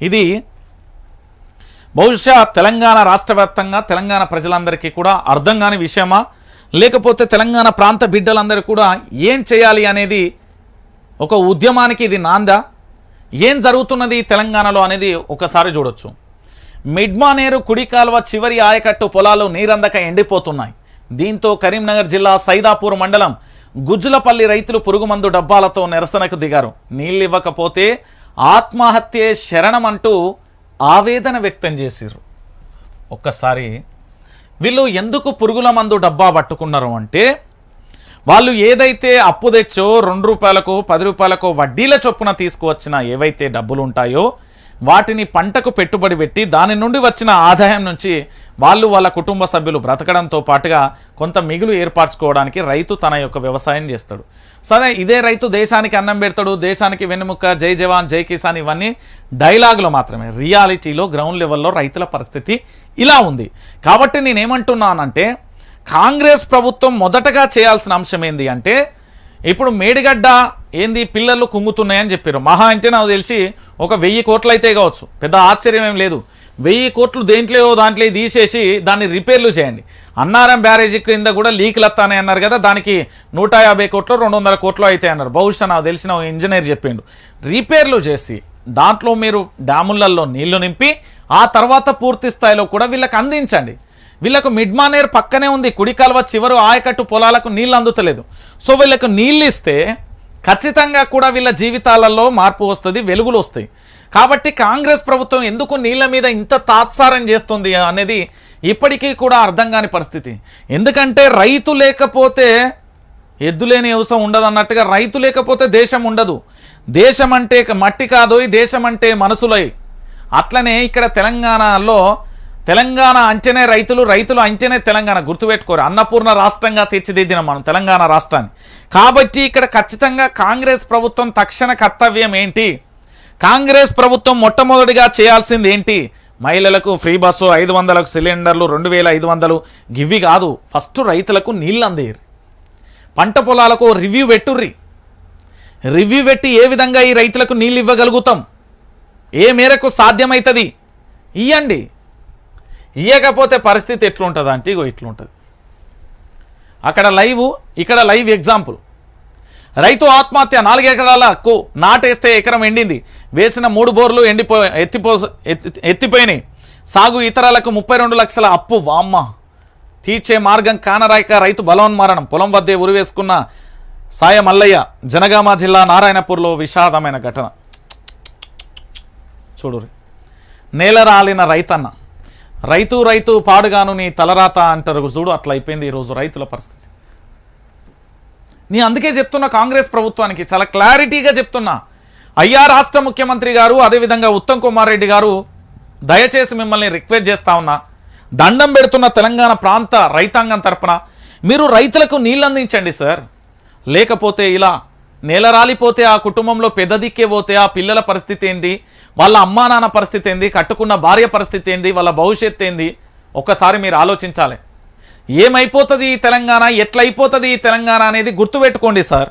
ఇది బహుశా తెలంగాణ రాష్ట్ర వ్యాప్తంగా తెలంగాణ ప్రజలందరికీ కూడా అర్థం కాని విషయమా? లేకపోతే తెలంగాణ ప్రాంత బిడ్డలందరూ కూడా ఏం చేయాలి అనేది ఒక ఉద్యమానికి ఇది నాందా? ఏం జరుగుతున్నది తెలంగాణలో అనేది ఒకసారి చూడొచ్చు. మిడ్మానేరు కుడి కాలువ చివరి ఆయకట్టు పొలాలు నీరందక ఎండిపోతున్నాయి. దీంతో కరీంనగర్ జిల్లా సైదాపూర్ మండలం గుజ్జులపల్లి రైతులు పురుగుమందు డబ్బాలతో నిరసనకు దిగారు. నీళ్ళు ఆత్మహత్యే శరణం అంటూ ఆవేదన వ్యక్తం చేశారు ఒక్కసారి వీళ్ళు ఎందుకు పురుగుల మందు డబ్బా పట్టుకున్నారు అంటే వాళ్ళు ఏదైతే అప్పు తెచ్చో రెండు రూపాయలకు పది రూపాయలకు వడ్డీల చొప్పున తీసుకువచ్చిన ఏవైతే డబ్బులు ఉంటాయో వాటిని పంటకు పెట్టుబడి పెట్టి దాని నుండి వచ్చిన ఆదాయం నుంచి వాళ్ళు వాళ్ళ కుటుంబ సభ్యులు బ్రతకడంతో పాటుగా కొంత మిగులు ఏర్పరచుకోవడానికి రైతు తన యొక్క వ్యవసాయం చేస్తాడు. సరే ఇదే రైతు దేశానికి అన్నం పెడతాడు దేశానికి వెన్నుముక్క జై జవాన్ జై కిసాన్ ఇవన్నీ డైలాగులు మాత్రమే. రియాలిటీలో గ్రౌండ్ లెవెల్లో రైతుల పరిస్థితి ఇలా ఉంది. కాబట్టి నేనేమంటున్నానంటే కాంగ్రెస్ ప్రభుత్వం మొదటగా చేయాల్సిన అంశం ఏంటి అంటే ఇప్పుడు మేడిగడ్డ ఏంది పిల్లలు కుంగుతున్నాయని చెప్పారు. మహా అంటే నాకు తెలిసి ఒక వెయ్యి కోట్లు అయితే కావచ్చు. పెద్ద ఆశ్చర్యం ఏం లేదు. వెయ్యి కోట్లు దేంట్లో దాంట్లో తీసేసి దాన్ని రిపేర్లు చేయండి. అన్నారం బ్యారేజీ కింద కూడా లీకులు వస్తానే అన్నారు కదా దానికి నూట యాభై కోట్లు రెండు వందల కోట్లు అయితే అన్నారు. బహుశా నాకు తెలిసిన ఇంజనీర్ చెప్పిండు. రిపేర్లు చేసి దాంట్లో మీరు డ్యాములలో నీళ్ళు నింపి ఆ తర్వాత పూర్తి స్థాయిలో కూడా వీళ్ళకి అందించండి. వీళ్ళకు మిడ్ మానేర్ పక్కనే ఉంది. కుడి కాలువ చివరు ఆయకట్టు పొలాలకు నీళ్ళు అందుతలేదు. సో వీళ్ళకు నీళ్ళు ఇస్తే ఖచ్చితంగా కూడా వీళ్ళ జీవితాలలో మార్పు వస్తుంది వెలుగులు వస్తాయి. కాబట్టి కాంగ్రెస్ ప్రభుత్వం ఎందుకు నీళ్ళ మీద ఇంత తాత్సారం చేస్తుంది అనేది ఇప్పటికీ కూడా అర్థం కాని పరిస్థితి. ఎందుకంటే రైతు లేకపోతే ఎద్దులేని వ్యవసాయం ఉండదు అన్నట్టుగా రైతు లేకపోతే దేశం ఉండదు. దేశం అంటే మట్టి కాదు దేశం అంటే మనసులై అట్లనే ఇక్కడ తెలంగాణలో తెలంగాణ అంచనే రైతులు రైతులు అంచనే తెలంగాణ గుర్తుపెట్టుకోరు. అన్నపూర్ణ రాష్ట్రంగా తీర్చిదిద్దిన మనం తెలంగాణ రాష్ట్రాన్ని. కాబట్టి ఇక్కడ ఖచ్చితంగా కాంగ్రెస్ ప్రభుత్వం తక్షణ కర్తవ్యం ఏంటి? కాంగ్రెస్ ప్రభుత్వం మొట్టమొదటిగా చేయాల్సింది ఏంటి? మహిళలకు ఫ్రీ బస్సు ఐదు వందలకు సిలిండర్లు రెండు వేల ఐదు వందలు. గివ్వి కాదు. ఫస్ట్ రైతులకు నీళ్ళు అందేరు. పంట పొలాలకు రివ్యూ పెట్టుర్రి. రివ్యూ పెట్టి ఏ విధంగా ఈ రైతులకు నీళ్ళు ఇవ్వగలుగుతాం? ఏ మేరకు సాధ్యమవుతుంది ఇయ్యండి. ఇయ్యకపోతే పరిస్థితి ఎట్లుంటుంది అంటే ఇగో ఇట్లుంటుంది. అక్కడ లైవ్ ఇక్కడ లైవ్ ఎగ్జాంపుల్. రైతు ఆత్మహత్య నాలుగెకరాలకు నాటేస్తే ఎకరం ఎండింది. వేసిన మూడు బోర్లు ఎండిపో ఎత్తిపో ఎత్తిపోయినాయి. సాగు ఇతరాలకు ముప్పై రెండు లక్షల అప్పు వామ్మ. తీర్చే మార్గం కానరాయక రైతు బలవన్మారణం. పొలం వద్దే ఉరివేసుకున్న సాయ మల్లయ్య జనగామ జిల్లా నారాయణపూర్లో విషాదమైన ఘటన. చూడు నేల రాలిన రైతన్న. రైతు రైతు పాడుగాను నీ తలరాత అంటారు. చూడు అట్లా అయిపోయింది ఈరోజు రైతుల పరిస్థితి. నీ అందుకే చెప్తున్నా కాంగ్రెస్ ప్రభుత్వానికి చాలా క్లారిటీగా చెప్తున్నా. అయ్యా రాష్ట్ర ముఖ్యమంత్రి గారు అదేవిధంగా ఉత్తమ్ కుమార్ రెడ్డి గారు దయచేసి మిమ్మల్ని రిక్వెస్ట్ చేస్తా ఉన్నా. దండం పెడుతున్న తెలంగాణ ప్రాంత రైతాంగం తరపున మీరు రైతులకు నీళ్ళు అందించండి సార్. లేకపోతే ఇలా నేల రాలిపోతే ఆ కుటుంబంలో పెద్ద దిక్కే పోతే ఆ పిల్లల పరిస్థితి ఏంది? వాళ్ళ అమ్మా నాన్న పరిస్థితి ఏంది? కట్టుకున్న భార్య పరిస్థితి ఏంది? వాళ్ళ భవిష్యత్తు ఏంది? ఒక్కసారి మీరు ఆలోచించాలి. ఏమైపోతుంది ఈ తెలంగాణ? ఎట్లయిపోతుంది ఈ తెలంగాణ అనేది గుర్తుపెట్టుకోండి సార్.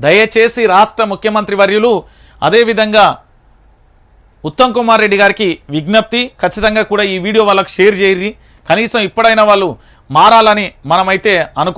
దయచేసి రాష్ట్ర ముఖ్యమంత్రి వర్యులు అదేవిధంగా ఉత్తమ్ కుమార్ రెడ్డి గారికి విజ్ఞప్తి ఖచ్చితంగా కూడా ఈ వీడియో వాళ్ళకు షేర్ చేయరి కనీసం ఇప్పుడైనా వాళ్ళు మారాలని మనమైతే అనుకు